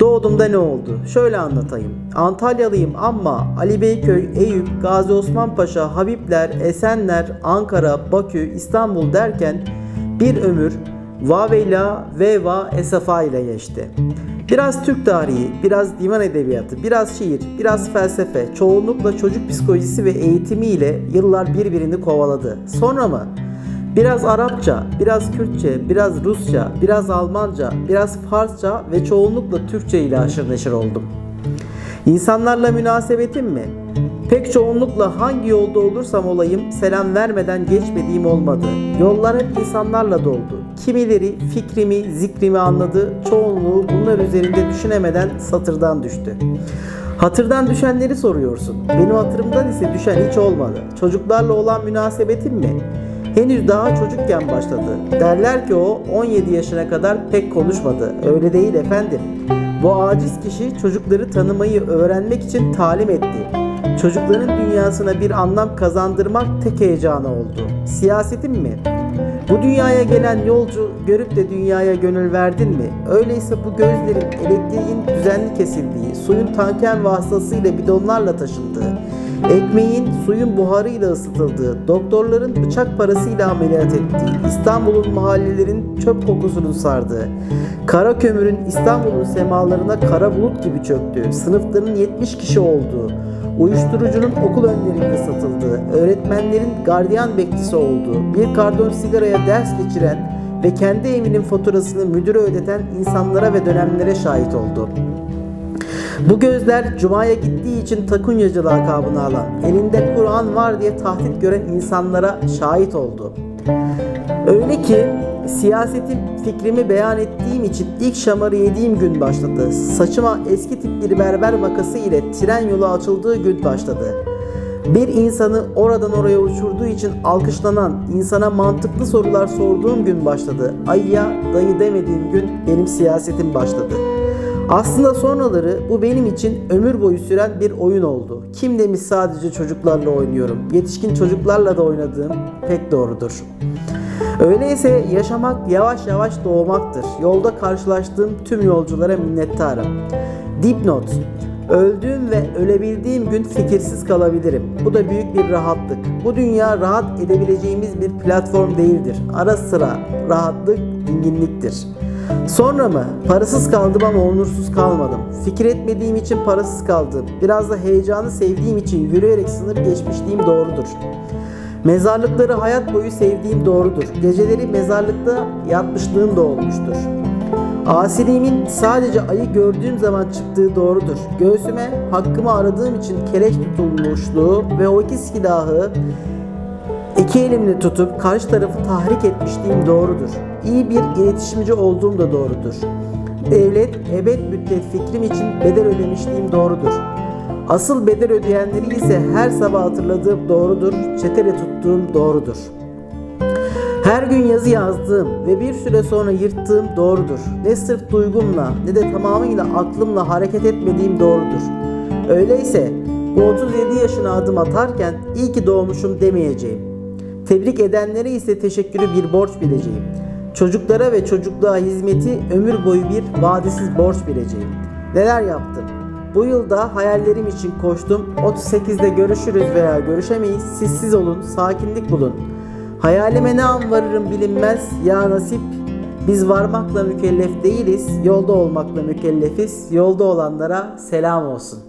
Doğduğumda ne oldu? Şöyle anlatayım. Antalyalıyım ama Ali Beyköy, Eyüp, Gazi Osman Paşa, Habibler, Esenler, Ankara, Bakü, İstanbul derken bir ömür Vaveyla, Veva, Esafa ile geçti. Biraz Türk tarihi, biraz divan edebiyatı, biraz şiir, biraz felsefe, çoğunlukla çocuk psikolojisi ve eğitimiyle yıllar birbirini kovaladı. Sonra mı? Biraz Arapça, biraz Kürtçe, biraz Rusça, biraz Almanca, biraz Farsça ve çoğunlukla Türkçe ile aşırı neşir oldum. İnsanlarla münasebetim mi? Pek çoğunlukla hangi yolda olursam olayım selam vermeden geçmediğim olmadı. Yollar hep insanlarla doldu. Kimileri fikrimi, zikrimi anladı, çoğunluğu bunlar üzerinde düşünemeden satırdan düştü. Hatırdan düşenleri soruyorsun. Benim hatırımdan ise düşen hiç olmadı. Çocuklarla olan münasebetim mi? Henüz daha çocukken başladı. Derler ki o 17 yaşına kadar pek konuşmadı. Öyle değil efendim. Bu aciz kişi çocukları tanımayı öğrenmek için talim etti. Çocukların dünyasına bir anlam kazandırmak tek heyecanı oldu. Siyasetim mi? Bu dünyaya gelen yolcu görüp de dünyaya gönül verdin mi? Öyleyse bu gözlerin elektriğin düzenli kesildiği, suyun tanker vasıtasıyla bidonlarla taşındığı, ekmeğin suyun buharıyla ısıtıldığı, doktorların bıçak parasıyla ameliyat ettiği, İstanbul'un mahallelerin çöp kokusunun sardığı, kara kömürün İstanbul'un semalarına kara bulut gibi çöktüğü, sınıfların 70 kişi olduğu, uyuşturucunun okul önlerinde satıldığı, öğretmenlerin gardiyan bekçisi olduğu, bir kardon sigaraya ders geçiren ve kendi evinin faturasını müdüre ödeten insanlara ve dönemlere şahit oldu. Bu gözler Cuma'ya gittiği için takunyacı lakabını alan, elinde Kur'an var diye tahdit gören insanlara şahit oldu. Öyle ki siyasetim fikrimi beyan ettiğim için ilk şamarı yediğim gün başladı. Saçıma eski tip bir berber makası ile tren yolu açıldığı gün başladı. Bir insanı oradan oraya uçurduğu için alkışlanan, insana mantıklı sorular sorduğum gün başladı. Ayya dayı demediğim gün benim siyasetim başladı. Aslında sonraları bu benim için ömür boyu süren bir oyun oldu. Kim demiş sadece çocuklarla oynuyorum. Yetişkin çocuklarla da oynadığım pek doğrudur. Öyleyse yaşamak yavaş yavaş doğmaktır. Yolda karşılaştığım tüm yolculara minnettarım. Dipnot Öldüğüm ve ölebildiğim gün fikirsiz kalabilirim. Bu da büyük bir rahatlık. Bu dünya rahat edebileceğimiz bir platform değildir. Ara sıra rahatlık dinginliktir. Sonra mı? Parasız kaldım ama onursuz kalmadım. Fikir etmediğim için parasız kaldım. Biraz da heyecanı sevdiğim için yürüyerek sınır geçmişliğim doğrudur. Mezarlıkları hayat boyu sevdiğim doğrudur. Geceleri mezarlıkta yatmışlığım da olmuştur. Asiliğimin sadece ayı gördüğüm zaman çıktığı doğrudur. Göğsüme hakkımı aradığım için keleş tutulmuşluğu ve o iki silahı iki elimle tutup karşı tarafı tahrik etmişliğim doğrudur. İyi bir iletişimci olduğum da doğrudur. Devlet, ebed müddet fikrim için bedel ödemişliğim doğrudur. Asıl bedel ödeyenleri ise her sabah hatırladığım doğrudur, çetele tuttuğum doğrudur. Her gün yazı yazdığım ve bir süre sonra yırttığım doğrudur. Ne sırf duygumla ne de tamamıyla aklımla hareket etmediğim doğrudur. Öyleyse bu 37 yaşına adım atarken iyi ki doğmuşum demeyeceğim. Tebrik edenlere ise teşekkürü bir borç bileceğim. Çocuklara ve çocukluğa hizmeti ömür boyu bir vadesiz borç bileceğim. Neler yaptım? Bu yılda hayallerim için koştum. 38'de görüşürüz veya görüşemeyiz. Siz siz olun, sakinlik bulun. Hayalime ne an varırım bilinmez ya nasip. Biz varmakla mükellef değiliz, yolda olmakla mükellefiz. Yolda olanlara selam olsun.